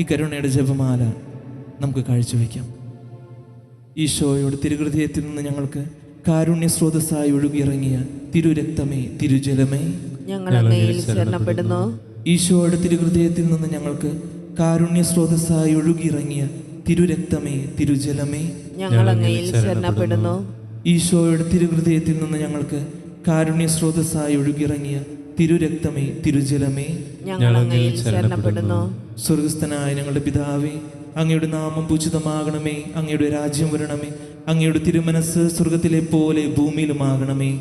ഈ കരുണയുടെ ജപമാല നമുക്ക് കാഴ്ചവെക്കാം. ഈശോയോട് തിരുഹൃദയത്തിൽ നിന്ന് ഞങ്ങൾക്ക് കാരുണ്യ സ്രോതസ്സായി ഒഴുകിയിറങ്ങിയ തിരുരക്തമേ തിരുജലമേ. ഞങ്ങൾ അങ്ങയിൽ ശരണപ്പെടുന്നു. ഈശോയുടെ തിരുഹൃദയത്തിൽ നിന്ന് ഞങ്ങൾക്ക് കാരുണ്യ സ്രോതസ്സായി ഒഴുകിയിറങ്ങിയ തിരുരക്തമേ തിരുജലമേ. ഞങ്ങൾ അങ്ങയിൽ ശരണപ്പെടുന്നു. ഈശോയുടെ തിരുഹൃദയത്തിൽ നിന്ന് ഞങ്ങൾക്ക് കാരുണ്യ സ്രോതസ്സായി ഒഴുകിയിറങ്ങിയ തിരുരക്തമേ തിരുജലമേ. ശരണപ്പെടുന്നു. സ്വർഗസ്ഥനായ ഞങ്ങളുടെ പിതാവേ അങ്ങയുടെ നാമം പൂജിതമാകണമേ അങ്ങയുടെ രാജ്യം വരണമേ അങ്ങയുടെ തിരുമനസ് സ്വർഗത്തിലെ പോലെ ഭൂമിയിലുമാകണമേ.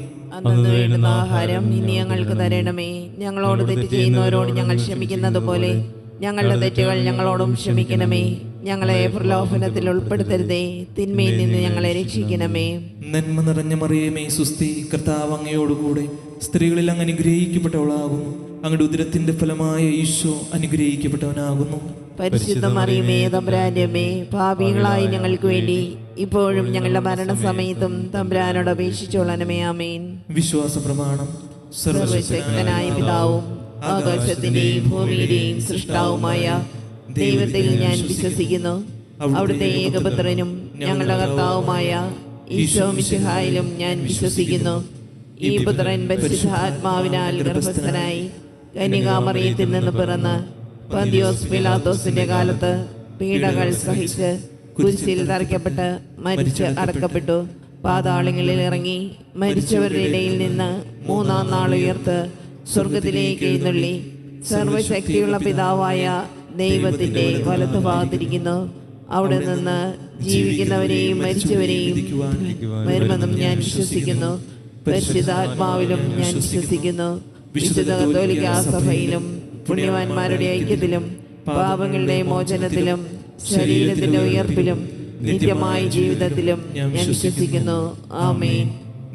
ആഹാരം ഇനി ഞങ്ങൾക്ക് തരണമേ. ഞങ്ങളോട് തെറ്റ് ചെയ്യുന്നവരോട് ഞങ്ങൾ ക്ഷമിക്കുന്നത് പോലെ ഞങ്ങളുടെ തെറ്റുകൾ ഞങ്ങളോടും ക്ഷമിക്കണമേ. ഞങ്ങളെ പ്രലോഭനത്തിൽ ഉൾപ്പെടുത്തരുതേ. തിന്മയിൽ നിന്ന് ഞങ്ങളെ രക്ഷിക്കണമേ. നന്മ നിറഞ്ഞ മറിയമേ സുസ്തി കർത്താവ് അങ്ങയോടുകൂടെ സ്ത്രീകളിൽ അങ്ങ് അനുഗ്രഹിക്കപ്പെട്ടവളാകുന്നു. അങ്ങയുടെ ഉദരത്തിന്റെ ഫലമായ ഈശോ അനുഗ്രഹിക്കപ്പെട്ടവനാകുന്നു. പരിശുദ്ധ മറിയമേ തമ്പുരാന്റമ്മേ പാപികളായി ഞങ്ങൾക്ക് വേണ്ടി ഇപ്പോഴും ഞങ്ങളുടെ മരണസമയത്തും തമ്പ്രാനോട് അപേക്ഷിച്ചോളനമേ ആമേൻ. വിശ്വാസ പ്രമാണം സർവശക്തനായ പിതാവും ആകാശത്തിന്റെയും ഭൂമിയുടെയും സൃഷ്ടാവുമായ ദൈവത്തിൽ ഞാൻ വിശ്വസിക്കുന്നു. അവിടുത്തെ ഏകപുത്രനും ഞങ്ങളുടെ കർത്താവുമായ ഈശോ മിശിഹായിലും ഞാൻ വിശ്വസിക്കുന്നു. ഈ പുത്രൻ പരിശുദ്ധാത്മാവിനാൽ ഗർഭസ്ഥനായി കന്യകാമറിയത്തിൽ നിന്ന് പിറന്ന് പന്തിയോസ് പിലാത്തോസിന്റെ കാലത്ത് പീഡകൾ സഹിച്ച് കുരിശിൽ തറയ്ക്കപ്പെട്ട് മരിച്ച് അടക്കപ്പെട്ടു. പാതാളങ്ങളിൽ ഇറങ്ങി മരിച്ചവരുടെ ഇടയിൽ നിന്ന് മൂന്നാം നാൾ ഉയർത്ത് സ്വർഗത്തിലേക്ക് എഴുന്നള്ളി. സർവശക്തിയുള്ള പിതാവായ ദൈവത്തിന്റെ വലത്തു ഭാഗത്തിരിക്കുന്നു. അവിടെ നിന്ന് ജീവിക്കുന്നവരെയും മരിച്ചവരെയും വരുമെന്നും ഞാൻ വിശ്വസിക്കുന്നു. പരിശുദ്ധാത്മാവിലും ഞാൻ വിശ്വസിക്കുന്നു. വിശുദ്ധ കത്തോലിക്ക സഭയിലും പുണ്യവാന്മാരുടെ ഐക്യത്തിലും പാപങ്ങളുടെ മോചനത്തിലും ശരീരത്തിന്റെ ഉയർപ്പിലും നിത്യമായ ജീവിതത്തിലും ഞാൻ വിശ്വസിക്കുന്നു. ആമേൻ.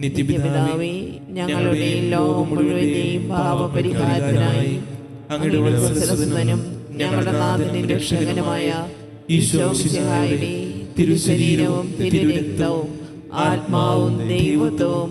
നിത്യപിതാവേ ഞങ്ങളുടെ ലോകം മുഴുവന്റെയും പാപപരിഹാരത്തിനായി അങ്ങയുടെ ഞങ്ങളുടെ നാഥനും രക്ഷകനുമായ ഈശോ തിരുശരീരവും തിരുരക്തവും ആത്മാവും ദൈവത്വവും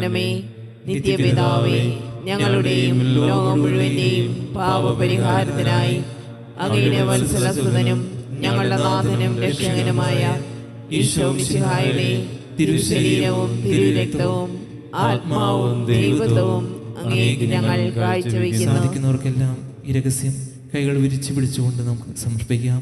കരുണയായിരിക്കണമേ നിത്യപിതാവേ ഞങ്ങളുടെയും ലോകം മുഴുവന്റെയും പാപപരിഹാരത്തിനായി അങ്ങയുടെ വത്സലസുതനും ഞങ്ങളുടെ നാഥനും രക്ഷകനുമായ ഈശോ മിശിഹായുടെ തിരുശരീരവും തിരുരക്തവും ആത്മാവും ദൈവത്വവും അങ്ങേക്ക് ഞങ്ങൾ കാഴ്ചവെക്കുന്നു. സാധിക്കുന്നവർക്കെല്ലാം ഈ രഹസ്യം കൈകൾ വിരിച്ചു പിടിച്ചുകൊണ്ട് നമുക്ക് സമർപ്പിക്കാം.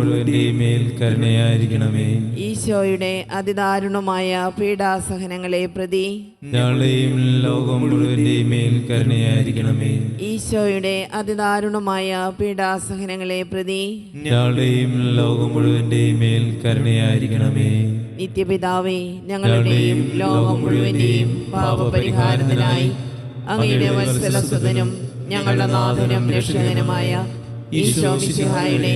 മുഴുവന്റെയും മേൽ കരുണയായിരിക്കണമേ. ഈശോയുടെ അതിദാരുണമായ പീഡാസഹനങ്ങളെ പ്രതി ഞങ്ങളെയും ലോകം മുഴുവന്റെയും മേൽ കരുണയായിരിക്കണമേ. ഈശോയുടെ അതിദാരുണമായ പീഡാസഹനങ്ങളെ പ്രതി ഞങ്ങളുടെയും ലോകം മുഴുവന്റെയും മേൽ കരുണയായിരിക്കണമേ. നിത്യപിതാവേ ഞങ്ങളുടെയും ലോകം മുഴുവന്റെയും പാപപരിഹാരത്തിനായി അങ്ങയുടെ വത്സലസുതനും ഞങ്ങളുടെ നാഥനും രക്ഷകനുമായ ഈശോ മിശിഹായുടെ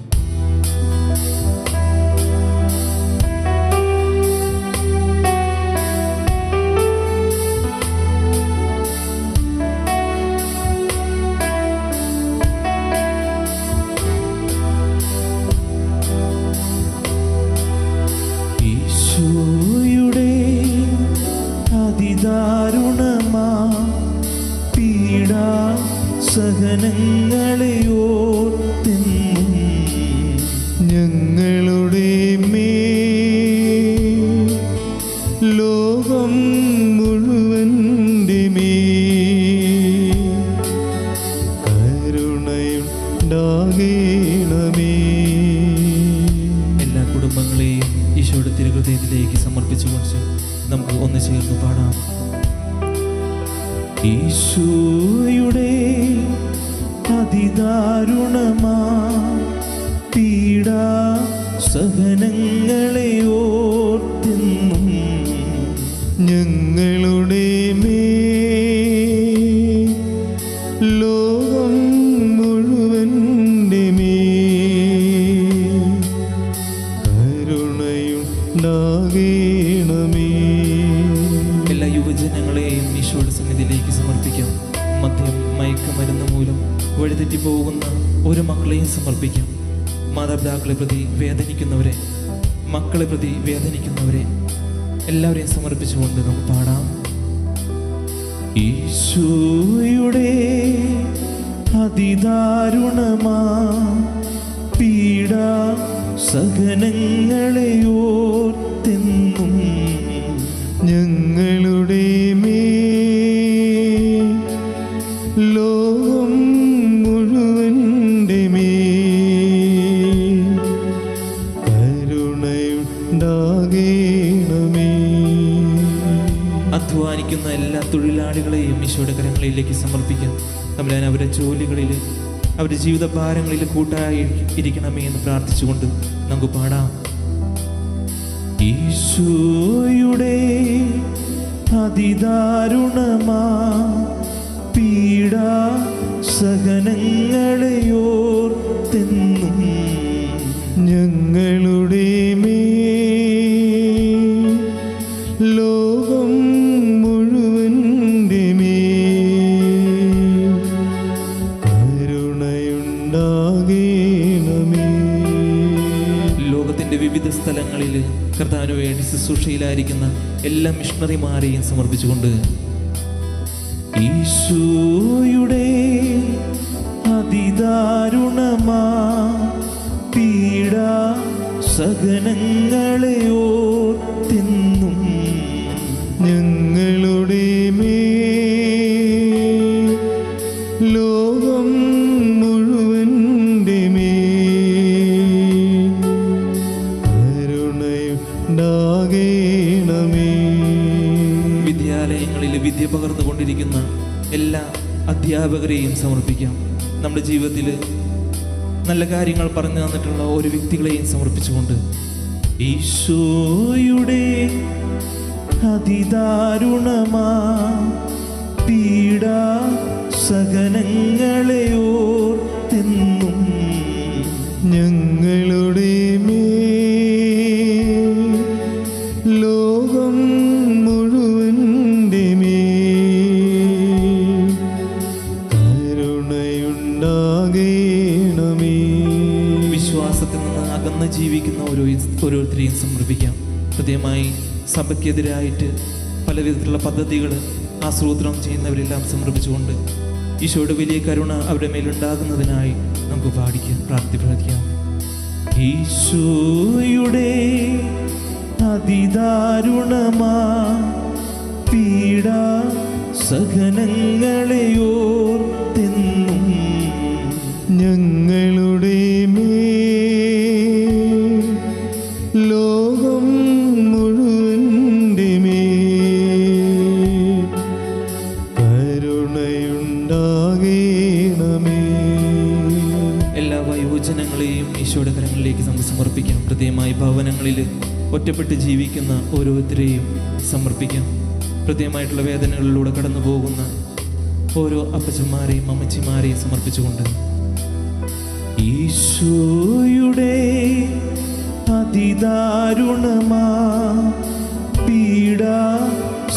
സഹനങ്ങളെ പീഡാ സഹനങ്ങളെ ഓർത്തെന്നും ഞങ്ങളുടെ മേ ലോകം മുഴുവന്റെ മേ കരുണയുണ്ടാകേണമേ. എല്ലാ യുവജനങ്ങളെയും ഈശോയുടെ സന്നിധിയിലേക്ക് സമർപ്പിക്കാം. മദ്യം മയക്കുമരുന്ന് മൂലം വഴിതെറ്റി പോകുന്ന ഒരു മക്കളെയും സമർപ്പിക്കാം. മാതാപിതാക്കളെ പ്രതി വേദനിക്കുന്നവരെ മക്കളെ പ്രതി വേദനിക്കുന്നവരെ എല്ലാവരെയും സമർപ്പിച്ചുകൊണ്ട് നമുക്ക് പാടാം. ഈശോയുടെ അതിദാരുണമാ പീഡ സഹനങ്ങളെ തൊഴിലാളികളെയും ഈശോയുടെ കരങ്ങളിലേക്ക് സമർപ്പിക്കാം തമ്പുരാൻ അവരുടെ ജോലികളിൽ അവരുടെ ജീവിത ഭാരങ്ങളിൽ കൂട്ടായി ഇരിക്കണമേ എന്ന് പ്രാർത്ഥിച്ചുകൊണ്ട് നമുക്ക് പാടാം. ഈശോയുടെ അതിദാരുണമാ പീഡാ സഹനങ്ങളെ ഓർത്തെന്നും കർത്താവിന് വേണ്ടി ശുശ്രൂഷയിലായിരിക്കുന്ന എല്ലാ മിഷണറിമാരെയും സമർപ്പിച്ചുകൊണ്ട് ഈശോയുടെ അതിദാരുണമാ പീഡാ സഹനങ്ങളെ ഓർത്തെന്നും പകർന്നുകൊണ്ടിരിക്കുന്ന എല്ലാ അധ്യാപകരെയും സമർപ്പിക്കാം. നമ്മുടെ ജീവിതത്തിൽ നല്ല കാര്യങ്ങൾ പറഞ്ഞു തന്നിട്ടുള്ള ഒരു വ്യക്തികളെയും സമർപ്പിച്ചുകൊണ്ട് ഈശോയുടെ അതിദാരുണമാ പീഡാ സഹനങ്ങളെ ഓരോരുത്തരെയും സമർപ്പിക്കാം. ഹൃദ്യമായി സഭയ്ക്കെതിരായിട്ട് പല വിധത്തിലുള്ള പദ്ധതികൾ ആസൂത്രണം ചെയ്യുന്നവരെല്ലാം സമർപ്പിച്ചുകൊണ്ട് ഈശോയുടെ വലിയ കരുണ അവരുടെ മേലുണ്ടാകുന്നതിനായി നമുക്ക് പാടിക്കാം പ്രാർത്ഥി പ്രാർത്ഥിക്കാം ഈശോയുടെ അതിദാരുണമാ പീഡാ സഹനങ്ങളെ ഓർത്തെന്നും എല്ലാ വയോജനങ്ങളെയും ഈശോയുടെ കരങ്ങളിലേക്ക് നമുക്ക് സമർപ്പിക്കാം. പ്രത്യേകമായി ഭവനങ്ങളിൽ ഒറ്റപ്പെട്ട് ജീവിക്കുന്ന ഓരോരുത്തരെയും സമർപ്പിക്കാം. പ്രത്യേകമായിട്ടുള്ള വേദനകളിലൂടെ കടന്നു പോകുന്ന ഓരോ അപ്പച്ചന്മാരെയും അമ്മച്ചിമാരെയും സമർപ്പിച്ചുകൊണ്ട് ഈശോയുടെ അതിദാരുണമാ പീഡാ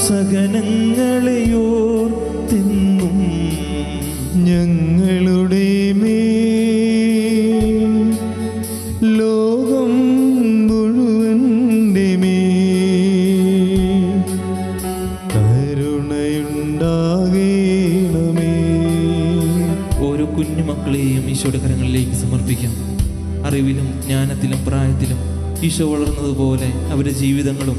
സഹനങ്ങളെയോർത്തെന്നും ഞങ്ങളുടെ മേ ലോകം മുഴുവന്റെ മേ കരുണയുണ്ടാകേണമേ. ഓരോ കുഞ്ഞുമക്കളെയും ഈശോയുടെ കരങ്ങളിലേക്ക് സമർപ്പിക്കാം. അറിവിലും ജ്ഞാനത്തിലും പ്രായത്തിലും ഈശോ വളർന്നതുപോലെ അവരുടെ ജീവിതങ്ങളും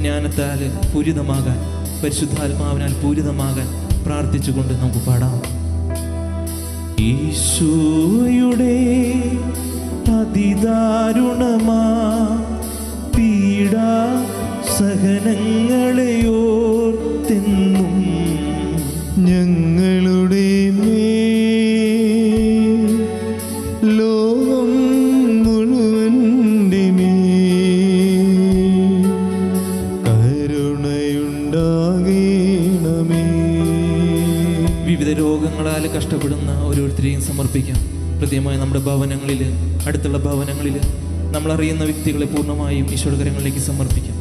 ജ്ഞാനത്താൽ പൂരിതമാകാൻ പരിശുദ്ധാത്മാവിനാൽ പൂരിതമാകാൻ പ്രാർത്ഥിച്ചുകൊണ്ട് നമുക്ക് പാടാം. ഈശോയുടെ അതിദാരുണമാ പീഡ സഹനങ്ങളെ ഓർത്തെന്നും കൃത്യമായി നമ്മുടെ ഭവനങ്ങളിൽ അടുത്തുള്ള ഭവനങ്ങളിൽ നമ്മളറിയുന്ന വ്യക്തികളെ പൂർണമായും ഈശ്വരകരങ്ങളിലേക്ക് സമർപ്പിക്കാം.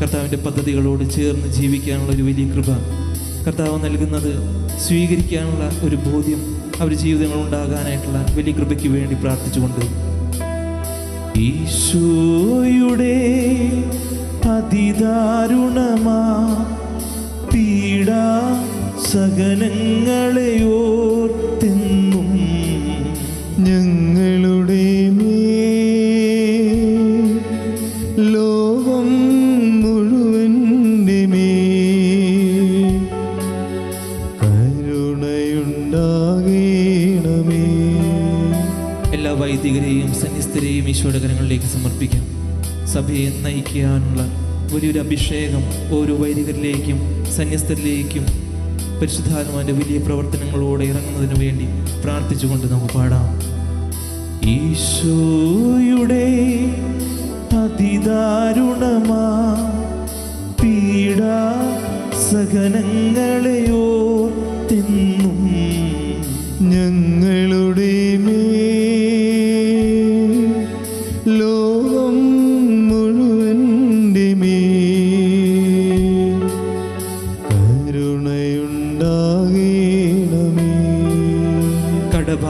കർത്താവിന്റെ പദ്ധതികളോട് ചേർന്ന് ജീവിക്കാനുള്ള ഒരു വലിയ കൃപ. കർത്താവ് നൽകുന്നത് സ്വീകരിക്കാനുള്ള ഒരു ബോധ്യം അവർ ജീവിതങ്ങൾ ഉണ്ടാകാനായിട്ടുള്ള വലിയ കൃപയ്ക്ക് വേണ്ടി പ്രാർത്ഥിച്ചുകൊണ്ട്. ഈശോയുടെ അതിദാരുണമാ പീഡ സഹനങ്ങളെ ഈശോയുടെ കരങ്ങളിലേക്ക് സമർപ്പിക്കാം. സഭയെ നയിക്കാനുള്ള വലിയൊരു അഭിഷേകം ഓരോ വൈദികരിലേക്കും സന്യസ്തരിലേക്കും പരിശുദ്ധാത്മാവിന്റെ വലിയ പ്രവർത്തനങ്ങളോടെ ഇറങ്ങുന്നതിന് വേണ്ടി പ്രാർത്ഥിച്ചുകൊണ്ട് നമുക്ക് പാടാം. ഈശോയുടെ അതിദാരുണമാ പീഡ സഹനങ്ങളെ തിന്നും ഞങ്ങളുടെ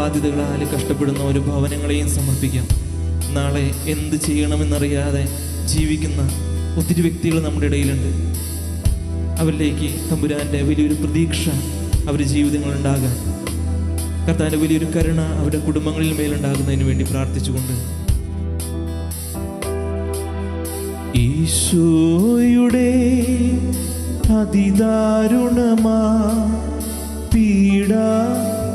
കഷ്ടപ്പെടുന്ന ഒരു ഭവനങ്ങളെയും സമർപ്പിക്കാം. നാളെ എന്ത് ചെയ്യണമെന്നറിയാതെ ജീവിക്കുന്ന ഒത്തിരി വ്യക്തികൾ നമ്മുടെ ഇടയിലുണ്ട്. അവരിലേക്ക് തമ്പുരാന്റെ വലിയൊരു പ്രതീക്ഷ അവരുടെ ജീവിതങ്ങളുണ്ടാകാൻ കർത്താന്റെ വലിയൊരു കരുണ അവരുടെ കുടുംബങ്ങളിൽ മേലുണ്ടാകുന്നതിന് വേണ്ടി പ്രാർത്ഥിച്ചുകൊണ്ട്. ഈശോയുടെ അതിദാരുണമാ പീഡാ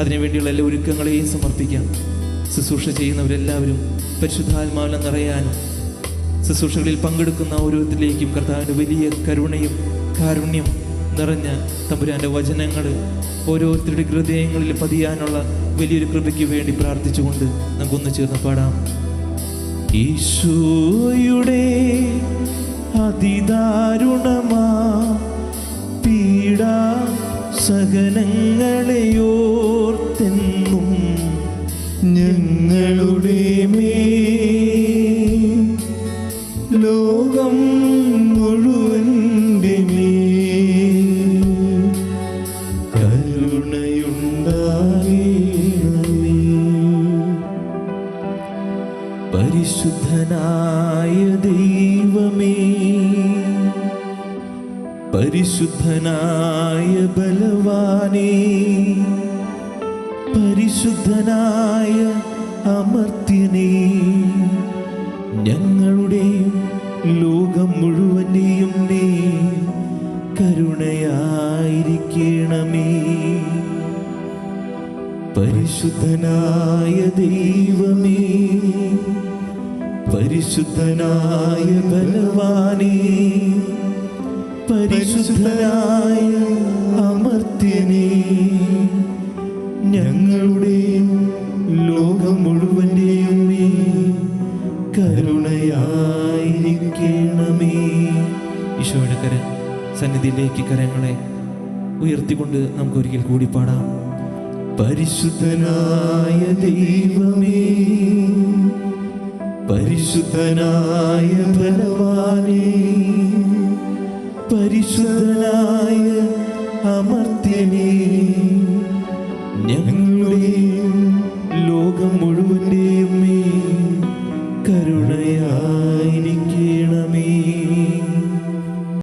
അതിനുവേണ്ടിയുള്ള എല്ലാ ഒരുക്കങ്ങളെയും സമർപ്പിക്കാം. ശുശ്രൂഷ ചെയ്യുന്നവരെല്ലാവരും പരിശുദ്ധാത്മാവിനെ നിറയാനും ശുശ്രൂഷകളിൽ പങ്കെടുക്കുന്ന ഓരോരുത്തരിലേക്കും കർത്താവിന്റെ വലിയ കരുണയും കാരുണ്യം നിറഞ്ഞ തമ്പുരാന്റെ വചനങ്ങൾ ഓരോരുത്തരുടെ ഹൃദയങ്ങളിൽ പതിയാനുള്ള വലിയൊരു കൃപയ്ക്ക് വേണ്ടി പ്രാർത്ഥിച്ചുകൊണ്ട് നമുക്കൊന്ന് ചേർന്ന് പാടാം. ഈശോയുടെ അതിദാരുണമാ പീഡ സഹനങ്ങളെ ഓർത്തെന്നും ഞങ്ങളുടെ മേ ലോകം മുഴുവന്റെ മേ കരുണയുണ്ടാകണമേ. പരിശുദ്ധനായ ദൈവമേ. പരിശുദ്ധനായ ബലവാനേ. പരിശുദ്ധനായ അമർത്യനേ ഞങ്ങളുടെ ലോകം മുഴുവനെയും നീ കരുണയായിരിക്കണമേ. പരിശുദ്ധനായ ദൈവമേ പരിശുദ്ധനായ ബലവാനേ പരിശുദ്ധനായ സന്നിധിയിലേക്ക് കരങ്ങളെ ഉയർത്തിക്കൊണ്ട് നമുക്ക് ഒരിക്കൽ കൂടി പാടാം. പരിശുദ്ധനായ ദൈവമേ പരിശുദ്ധനായ ബലവാനേ പരിശുദ്ധനായ അമർത്യനേ ലോകം